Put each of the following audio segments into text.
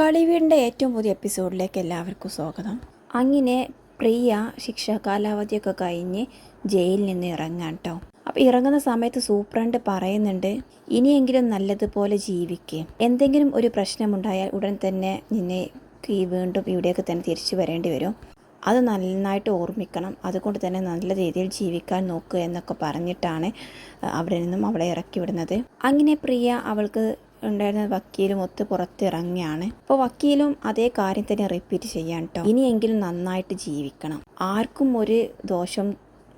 കളിവീടിന്റെ ഏറ്റവും പുതിയ എപ്പിസോഡിലേക്ക് എല്ലാവർക്കും സ്വാഗതം. അങ്ങനെ പ്രിയ ശിക്ഷ കാലാവധിയൊക്കെ കഴിഞ്ഞ് ജയിലിൽ നിന്ന് ഇറങ്ങാൻ കേട്ടോ അപ്പോൾ ഇറങ്ങുന്ന സമയത്ത് സൂപ്രണ്ട് പറയുന്നുണ്ട് ഇനിയെങ്കിലും നല്ലതുപോലെ ജീവിക്കുക എന്തെങ്കിലും ഒരു പ്രശ്നമുണ്ടായാൽ ഉടൻ തന്നെ നിന്നെ ഈ വീണ്ടും ഇവിടേക്ക് തന്നെ തിരിച്ചു വരേണ്ടി വരും. അത് നന്നായിട്ട് ഓർമ്മിക്കണം. അതുകൊണ്ട് തന്നെ നല്ല രീതിയിൽ ജീവിക്കാൻ നോക്കുക എന്നൊക്കെ പറഞ്ഞിട്ടാണ് അവിടെ നിന്നും അവളെ ഇറക്കി വിടുന്നത്. അങ്ങനെ പ്രിയ അവൾക്ക് ഉണ്ടായിരുന്ന വക്കീലും ഒത്ത് പുറത്തിറങ്ങിയാണ് അപ്പോൾ വക്കീലും അതേ കാര്യം തന്നെ റിപ്പീറ്റ് ചെയ്യാൻ കേട്ടോ ഇനിയെങ്കിലും നന്നായിട്ട് ജീവിക്കണം. ആർക്കും ഒരു ദോഷം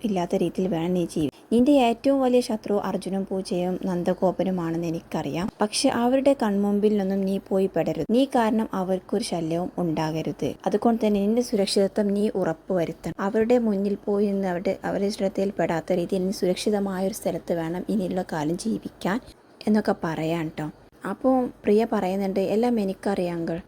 ഇല്ലാത്ത രീതിയിൽ വേണം നീ ജീവി നിന്റെ ഏറ്റവും വലിയ ശത്രു അർജുനും പൂജയും നന്ദഗോപനുമാണെന്ന് എനിക്കറിയാം. പക്ഷെ അവരുടെ കൺമുമ്പിൽ നിന്നും നീ പോയി പെടരുത്. നീ കാരണം അവർക്കൊരു ശല്യവും ഉണ്ടാകരുത്. അതുകൊണ്ട് തന്നെ നിന്റെ സുരക്ഷിതത്വം നീ ഉറപ്പുവരുത്തണം അവരുടെ മുന്നിൽ പോയി നിന്ന് അവരുടെ അവരുടെ ശ്രദ്ധയിൽ പെടാത്ത രീതിയിൽ നീ സുരക്ഷിതമായ ഒരു സ്ഥലത്ത് വേണം ഇനിയുള്ള കാലം ജീവിക്കാൻ എന്നൊക്കെ പറയാം കേട്ടോ അപ്പോൾ പ്രിയ പറയുന്നുണ്ട് എല്ലാം എനിക്കറിയാം അങ്കിൾ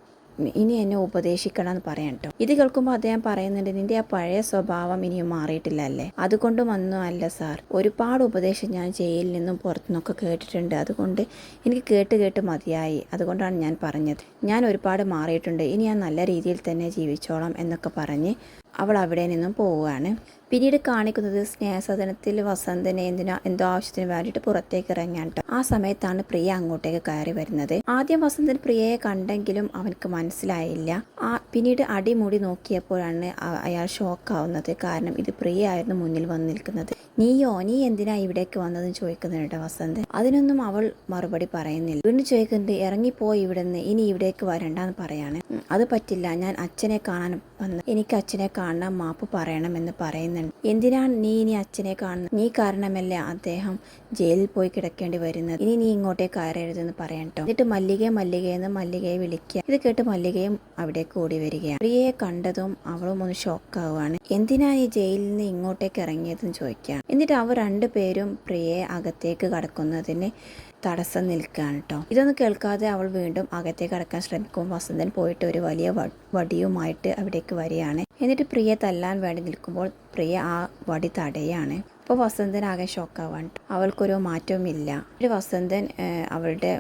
ഇനി എന്നെ ഉപദേശിക്കണം എന്ന് പറയാം കേട്ടോ ഇത് കേൾക്കുമ്പോൾ അദ്ദേഹം പറയുന്നുണ്ട് നിന്റെ ആ പഴയ സ്വഭാവം ഇനിയും മാറിയിട്ടില്ല അല്ലേ? അതുകൊണ്ടും ഒന്നും അല്ല സാർ. ഒരുപാട് ഉപദേശം ഞാൻ ജയിലിൽ നിന്നും പുറത്തുനിന്നൊക്കെ കേട്ടിട്ടുണ്ട്. അതുകൊണ്ട് എനിക്ക് കേട്ട് കേട്ട് മതിയായി. അതുകൊണ്ടാണ് ഞാൻ പറഞ്ഞത്. ഞാൻ ഒരുപാട് മാറിയിട്ടുണ്ട്. ഇനി ഞാൻ നല്ല രീതിയിൽ തന്നെ ജീവിച്ചോളാം എന്നൊക്കെ പറഞ്ഞ് അവൾ അവിടെ നിന്നും പോവുകയാണ്. പിന്നീട് കാണിക്കുന്നത് സ്നേഹസദനത്തിൽ വസന്തനെ എന്തിനാ എന്തോ ആവശ്യത്തിന് വേണ്ടിയിട്ട് പുറത്തേക്ക് ഇറങ്ങാൻ. ആ സമയത്താണ് പ്രിയ അങ്ങോട്ടേക്ക് കയറി വരുന്നത്. ആദ്യം വസന്തൻ പ്രിയയെ കണ്ടെങ്കിലും അവനക്ക് മനസ്സിലായില്ല. ആ പിന്നീട് അടിമുടി നോക്കിയപ്പോഴാണ് അയാൾ ഷോക്ക് ആവുന്നത് കാരണം ഇത് പ്രിയ ആയിരുന്നു മുന്നിൽ വന്ന് നിൽക്കുന്നത്. നീയോ നീ എന്തിനാ ഇവിടേക്ക് വന്നതെന്ന് ചോദിക്കുന്നുണ്ട് വസന്തൻ. അതിനൊന്നും അവൾ മറുപടി പറയുന്നില്ല. വീണ്ടും ചോദിക്കുന്നത് ഇറങ്ങിപ്പോയി ഇവിടുന്ന്. ഇനി ഇവിടേക്ക് വരണ്ടെന്ന് പറയാണ്. അത് പറ്റില്ല. ഞാൻ അച്ഛനെ കാണാൻ വന്ന് എനിക്ക് അച്ഛനെ കാണാൻ മാപ്പ് പറയണം എന്ന് പറയുന്നുണ്ട്. എന്തിനാണ് നീ ഇനി അച്ഛനെ കാണുന്നത്? നീ കാരണമല്ലേ അദ്ദേഹം ജയിലിൽ പോയി കിടക്കേണ്ടി വരുന്നത്? ഇനി നീ ഇങ്ങോട്ടേക്ക് കയറരുതെന്ന് പറയട്ടോ ട്ടോ. എന്നിട്ട് മല്ലികയെ മല്ലികയെന്ന് മല്ലികയെ വിളിക്കുക. ഇത് കേട്ട് മല്ലികയും അവിടേക്ക് ഓടി വരികയാണ്. പ്രിയയെ കണ്ടതും അവളും ഒന്ന് ഷോക്കാവുകയാണ് എന്തിനാ ഈ ജയിലിൽ നിന്ന് ഇങ്ങോട്ടേക്ക് ഇറങ്ങിയതെന്ന് ചോദിക്കുകയാണ്. എന്നിട്ട് അവർ രണ്ടുപേരും പ്രിയയെ അകത്തേക്ക് കടക്കുന്നതിന് തടസ്സം നിൽക്കുകയാണ് കേട്ടോ ഇതൊന്നും കേൾക്കാതെ അവൾ വീണ്ടും അകത്തേക്ക് കടക്കാൻ ശ്രമിക്കും വസന്തൻ പോയിട്ട് ഒരു വലിയ വടിയുമായിട്ട് അവിടേക്ക് വരികയാണ്. എന്നിട്ട് പ്രിയ തല്ലാൻ വേണ്ടി നിൽക്കുമ്പോൾ പ്രിയ ആ വടി തടയാണ്. അപ്പോൾ വസന്തൻ ആകെ ഷോക്കാവാണ് അവൾക്കൊരു മാറ്റവുമില്ല. ഒരു വസന്തൻ അവളുടെ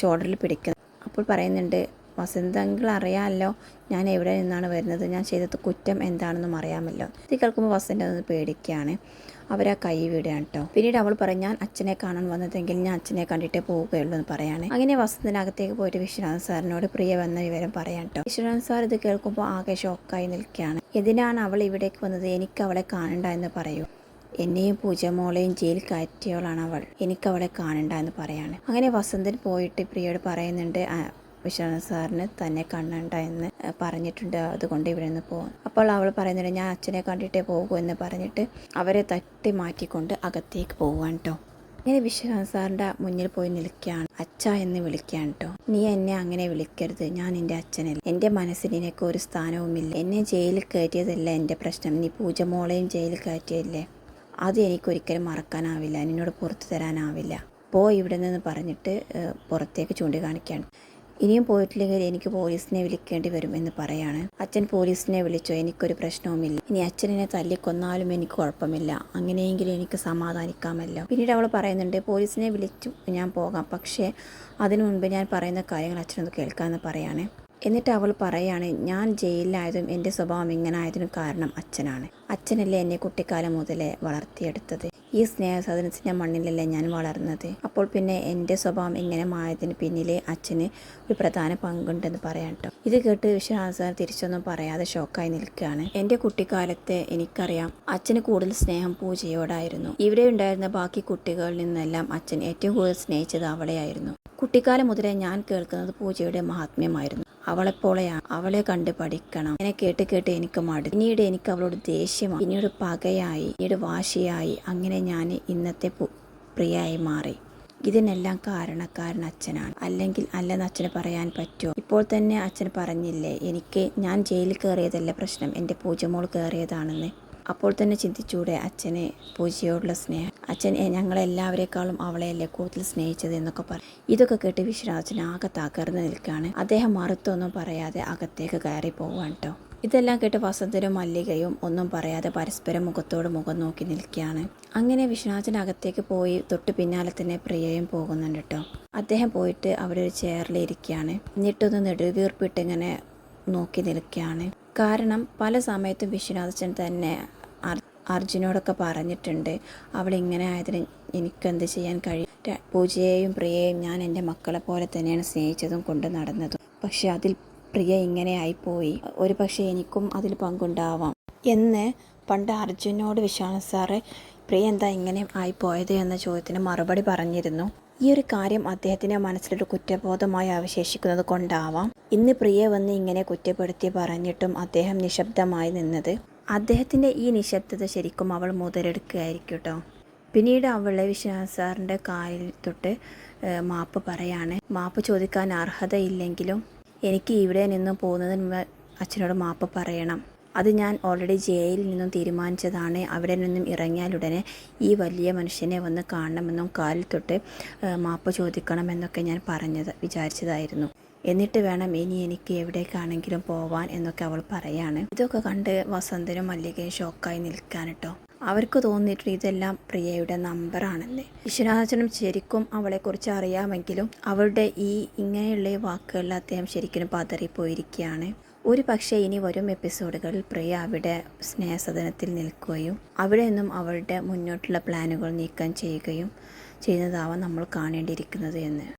ഷോൾഡറിൽ പിടിക്കുന്നു. അപ്പോൾ പറയുന്നുണ്ട് വസന്തങ്ങൾ അറിയാമല്ലോ ഞാൻ എവിടെ നിന്നാണ് വരുന്നത്? ഞാൻ ചെയ്തത് കുറ്റം എന്താണെന്നും അറിയാമല്ലോ. ഇത് കേൾക്കുമ്പോൾ വസന്ത ഒന്ന് പേടിക്കുകയാണ്. അവരാ കൈ വിടുകയാണ് കേട്ടോ പിന്നീട് അവൾ പറയും ഞാൻ അച്ഛനെ കാണാൻ വന്നതെങ്കിൽ ഞാൻ അച്ഛനെ കണ്ടിട്ടേ പോവുകയുള്ളൂ എന്ന് പറയാണ്. അങ്ങനെ വസന്തനകത്തേക്ക് പോയിട്ട് വിശ്വനാഥ് സാറിനോട് പ്രിയ വന്ന വിവരം പറയാം കേട്ടോ വിശ്വനാഥ് സാർ ഇത് കേൾക്കുമ്പോൾ ആകെ ഷോക്കായി നിൽക്കുകയാണ്. എന്തിനാണ് അവൾ ഇവിടേക്ക് വന്നത്? എനിക്ക് അവളെ കാണണ്ട എന്ന് പറയൂ. എന്നെയും പൂജമോളെയും ജയിൽ കയറ്റിയവളാണ് അവൾ. എനിക്ക് അവളെ കാണണ്ട എന്ന് പറയാണ്. അങ്ങനെ വസന്തൻ പോയിട്ട് പ്രിയയോട് പറയുന്നുണ്ട് "ആ, വിശ്വനാഥ് സാറിന് തന്നെ കാണണ്ട എന്ന് പറഞ്ഞിട്ടുണ്ട്. അതുകൊണ്ട് ഇവിടെ നിന്ന് പോകും അപ്പോൾ അവൾ പറയുന്നുണ്ട് ഞാൻ അച്ഛനെ കണ്ടിട്ടേ പോകൂ എന്ന് പറഞ്ഞിട്ട് അവരെ തട്ടി മാറ്റിക്കൊണ്ട് അകത്തേക്ക് പോവാൻ കേട്ടോ ഇങ്ങനെ വിശ്വനാഥ് സാറിന്റെ മുന്നിൽ പോയി നിൽക്കുകയാണ്. അച്ഛ എന്ന് വിളിക്കുകയാണ് കേട്ടോ നീ എന്നെ അങ്ങനെ വിളിക്കരുത്. ഞാൻ എന്റെ അച്ഛനല്ല. എന്റെ മനസ്സിൽ നിനക്ക് ഒരു സ്ഥാനവുമില്ല. എന്നെ ജയിലിൽ കയറ്റിയതല്ല എന്റെ പ്രശ്നം. നീ പൂജമോളെയും ജയിലിൽ കയറ്റിയല്ലേ? അത് എനിക്കൊരിക്കലും മറക്കാനാവില്ല. നിന്നോട് പുറത്തു തരാനാവില്ല. പോ ഇവിടെ നിന്ന് പറഞ്ഞിട്ട് പുറത്തേക്ക് ചൂണ്ടിക്കാണിക്കുകയാണ്. ഇനിയും പോയിട്ടില്ലെങ്കിൽ എനിക്ക് പോലീസിനെ വിളിക്കേണ്ടി വരും എന്ന് പറയാണ്. അച്ഛൻ പോലീസിനെ വിളിച്ചോ. എനിക്കൊരു പ്രശ്നവുമില്ല. ഇനി അച്ഛനെ തല്ലിക്കൊന്നാലും എനിക്ക് കുഴപ്പമില്ല. അങ്ങനെയെങ്കിലും എനിക്ക് സമാധാനിക്കാമല്ലോ. പിന്നീട് അവൾ പറയുന്നുണ്ട് പോലീസിനെ വിളിച്ചു. ഞാൻ പോകാം. പക്ഷേ അതിനു മുൻപ് ഞാൻ പറയുന്ന കാര്യങ്ങൾ അച്ഛനൊന്ന് കേൾക്കാമെന്ന് പറയാണ്. എന്നിട്ട് അവൾ പറയാണ് ഞാൻ ജയിലിലായതും എന്റെ സ്വഭാവം ഇങ്ങനെ ആയതിനും കാരണം അച്ഛനാണ്. അച്ഛനല്ലേ എന്നെ കുട്ടിക്കാലം മുതലേ വളർത്തിയെടുത്തത്. ഈ സ്നേഹസദനത്തിന്റെ മണ്ണിലല്ലേ ഞാൻ വളർന്നത്? അപ്പോൾ പിന്നെ എന്റെ സ്വഭാവം ഇങ്ങനെ മായതിന് പിന്നിലെ അച്ഛന് ഒരു പ്രധാന പങ്കുണ്ടെന്ന് പറയാം കേട്ടോ. ഇത് കേട്ട് വിശ്വനാഥ് തിരിച്ചൊന്നും പറയാതെ ഷോക്കായി നിൽക്കുകയാണ്. എന്റെ കുട്ടിക്കാലത്തെ എനിക്കറിയാം അച്ഛന് കൂടുതൽ സ്നേഹം പൂജയോടായിരുന്നു. ഇവിടെ ഉണ്ടായിരുന്ന ബാക്കി കുട്ടികളിൽ നിന്നെല്ലാം അച്ഛൻ ഏറ്റവും കൂടുതൽ സ്നേഹിച്ചത് അവളെയായിരുന്നു. കുട്ടിക്കാലം മുതലേ ഞാൻ കേൾക്കുന്നത് പൂജയുടെ മഹാത്മ്യമായിരുന്നു. അവളെപ്പോളെയാണ് അവളെ കണ്ട് പഠിക്കണം. അങ്ങനെ കേട്ട് കേട്ട് എനിക്ക് മടി പിന്നീട് എനിക്ക് അവളോട് ദേഷ്യമായി. പിന്നീട് പകയായി. പിന്നീട് വാശിയായി. അങ്ങനെ ഞാൻ ഇന്നത്തെ പ്രിയായി മാറി. ഇതിനെല്ലാം കാരണക്കാരൻ അച്ഛനാണ്. അല്ലെങ്കിൽ അല്ലെന്ന് അച്ഛന് പറയാൻ പറ്റുമോ? ഇപ്പോൾ തന്നെ അച്ഛൻ പറഞ്ഞില്ലേ എനിക്ക് ഞാൻ ജയിലിൽ കയറിയതല്ല പ്രശ്നം. എന്റെ പൂജമോൾ കയറിയതാണെന്ന്. അപ്പോൾ തന്നെ ചിന്തിച്ചൂടെ അച്ഛനെ പൂജയോടുള്ള സ്നേഹം. അച്ഛൻ ഞങ്ങളെല്ലാവരെക്കാളും അവളെയല്ലേ കൂടുതൽ സ്നേഹിച്ചത് എന്നൊക്കെ പറയും. ഇതൊക്കെ കേട്ട് വിശ്വനാഥൻ ആകെ തകർന്ന് നിൽക്കുകയാണ്. അദ്ദേഹം മറുത്തൊന്നും പറയാതെ അകത്തേക്ക് കയറി പോവാണ് കേട്ടോ ഇതെല്ലാം കേട്ട് വസന്തനും മല്ലികയും ഒന്നും പറയാതെ പരസ്പരം മുഖത്തോട് മുഖം നോക്കി നിൽക്കുകയാണ്. അങ്ങനെ വിശ്വനാഥൻ അകത്തേക്ക് പോയി തൊട്ട് പിന്നാലെ തന്നെ പ്രിയയും പോകുന്നുണ്ട് കേട്ടോ അദ്ദേഹം പോയിട്ട് അവിടെ ഒരു ചെയറിൽ ഇരിക്കുകയാണ്. എന്നിട്ടൊന്ന് നെടുവീർപ്പിട്ട് ഇങ്ങനെ നോക്കി നിൽക്കുകയാണ്. കാരണം പല സമയത്തും വിശ്വനാഥൻ തന്നെ അർജുനോടൊക്കെ പറഞ്ഞിട്ടുണ്ട്. അവളിങ്ങനെ ആയതിന് എനിക്കെന്ത് ചെയ്യാൻ കഴിയും? പൂജയെയും പ്രിയയെയും ഞാൻ എന്റെ മക്കളെ പോലെ തന്നെയാണ് സ്നേഹിച്ചതും കൊണ്ട് നടന്നതും. പക്ഷെ അതിൽ പ്രിയ ഇങ്ങനെ ആയിപ്പോയി. ഒരു പക്ഷേ എനിക്കും അതിൽ പങ്കുണ്ടാവാം. എന്ന് പണ്ട് അർജുനോട് വിശ്വാസ സാറ് പ്രിയ എന്താ ഇങ്ങനെ ആയിപ്പോയത് എന്ന ചോദ്യത്തിന് മറുപടി പറഞ്ഞിരുന്നു. ഈ ഒരു കാര്യം അദ്ദേഹത്തിന്റെ മനസ്സിലൊരു കുറ്റബോധമായി അവശേഷിക്കുന്നത് കൊണ്ടാവാം. ഇന്ന് പ്രിയ വന്ന് ഇങ്ങനെ കുറ്റപ്പെടുത്തി പറഞ്ഞിട്ടും അദ്ദേഹം നിശബ്ദമായി നിന്നത് അദ്ദേഹത്തിന്റെ ഈ നിശബ്ദത ശരിക്കും അവൾ മുതലെടുക്കുകയായിരിക്കും കേട്ടോ പിന്നീട് അവളെ വിശ്വനാഥ് സാറിന്റെ കാലിൽ തൊട്ട് മാപ്പ് പറയാണ് മാപ്പ് ചോദിക്കാൻ അർഹതയില്ലെങ്കിലും എനിക്ക് ഇവിടെ നിന്ന് പോകുന്നതിന് അച്ഛനോട് മാപ്പ് പറയണം. അത് ഞാൻ ഓൾറെഡി ജയിലിൽ നിന്നും തീരുമാനിച്ചതാണ്. അവിടെ നിന്നും ഇറങ്ങിയാലുടനെ ഈ വലിയ മനുഷ്യനെ വന്ന് കാണണമെന്നും കാലിൽ തൊട്ട് മാപ്പ് ചോദിക്കണമെന്നൊക്കെ ഞാൻ പറഞ്ഞത് വിചാരിച്ചതായിരുന്നു. എന്നിട്ട് വേണം ഇനി എനിക്ക് എവിടേക്കാണെങ്കിലും പോവാൻ എന്നൊക്കെ അവൾ പറയാണ്. ഇതൊക്കെ കണ്ട് വസന്തനും മല്ലികയും ഷോക്കായി നിൽക്കാൻ കേട്ടോ അവർക്ക് തോന്നിയിട്ട് ഇതെല്ലാം പ്രിയയുടെ നമ്പറാണല്ലേ വിശ്വനാഥനും ശരിക്കും അവളെക്കുറിച്ച് അറിയാമെങ്കിലും അവളുടെ ഈ ഇങ്ങനെയുള്ള വാക്കുകളിൽ അദ്ദേഹം ശരിക്കും പതറിപ്പോയിരിക്കുകയാണ്. ഒരു പക്ഷേ ഇനി വരും എപ്പിസോഡുകളിൽ പ്രിയ അവിടെ സ്നേഹസദനത്തിൽ നിൽക്കുകയും അവിടെ നിന്നും അവളുടെ മുന്നോട്ടുള്ള പ്ലാനുകൾ നീക്കം ചെയ്യുകയും ചെയ്യുന്നതാവാം നമ്മൾ കാണേണ്ടിയിരിക്കുന്നത് എന്ന്.